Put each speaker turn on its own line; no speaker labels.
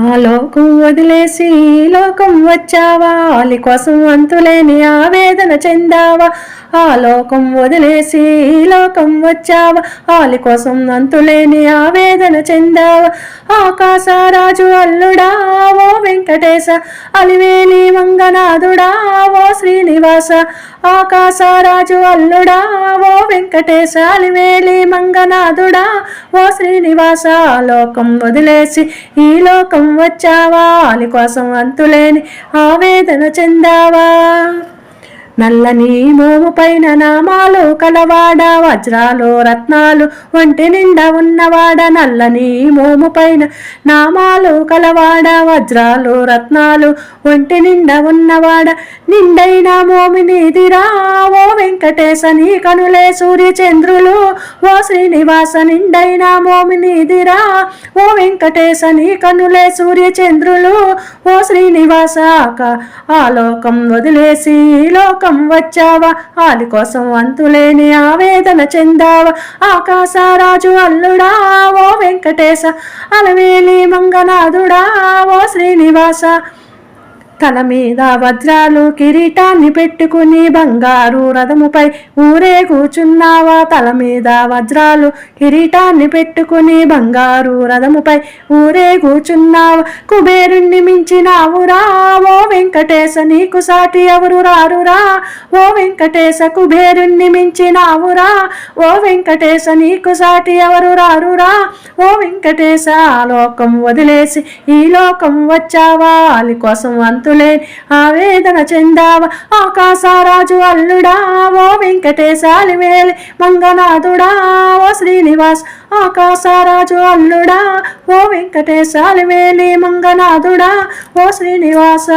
ఆ లోకం వదిలేసి లోకం వచ్చావా? అలి కోసం అంతులేని ఆవేదన చెందావా? ఆ లోకం వదిలేసి లోకం వచ్చావా? ఆలి కోసం అంతులేని ఆవేదన చెందావా? ఆకాశరాజు అల్లుడా ఓ వెంకటేశ అలివేలి మంగనాథుడా శ్రీనివాస ఆకాశరాజు అల్లుడా ఓ వెంకటేశాలివేలి మంగనాథుడా ఓ శ్రీనివాస లోకం వదిలేసి ఈ లోకం వచ్చావా? అలి కోసం అంతులేని ఆవేదన చెందావా? నల్లని మోము పైన నామాలు కలవాడ వజ్రాలు రత్నాలు ఒంటి నిండా ఉన్నవాడ నల్లని మోము పైన నామాలు కలవాడ వజ్రాలు రత్నాలు ఒంటి నిండా ఉన్నవాడ. నిండైన మోమినిదిరా ఓ వెంకటేశ నీ కనులే సూర్య చంద్రులు ఓ శ్రీనివాస నిండైన మోమినిదిరా ఓ వెంకటేశ నీ కనులే సూర్య చంద్రులు ఓ శ్రీనివాస ఆ లోకం వదిలేసి ఈ లోకం వచ్చావా? ఆలి కోసం అంతులేని ఆవేదన చెందావా? ఆకాశరాజు అల్లుడా ఓ వెంకటేశ అలవేలి మంగనాథుడా ఓ శ్రీనివాస. తల మీద వజ్రాలు కిరీటాన్ని పెట్టుకుని బంగారు రథముపై ఊరే కూర్చున్నావా తల మీద వజ్రాలు కిరీటాన్ని పెట్టుకుని బంగారు రథముపై ఊరే కూర్చున్నావా కుబేరుణ్ణి మించినావురా ఓ వెంకటేశ నీకు సాటి ఎవరు రారురా ఓ వెంకటేశ కుబేరుణ్ణి మించినావురా? ఓ వెంకటేశ నీకు సాటి ఎవరు రారురా ఓ వెంకటేశ ఆ లోకం వదిలేసి ఈ లోకం వచ్చావా? అలి కోసం అంతులే ఆవేదన చెందావా? ఆకాశరాజు అల్లుడా? ఓ వెంకటేశాలి వేలి మంగనాథుడా? ఓ శ్రీనివాస్ ఆకాశరాజు అల్లుడా ఓ వెంకటేశాలి వేలి మంగనాథుడా ఓ శ్రీనివాస.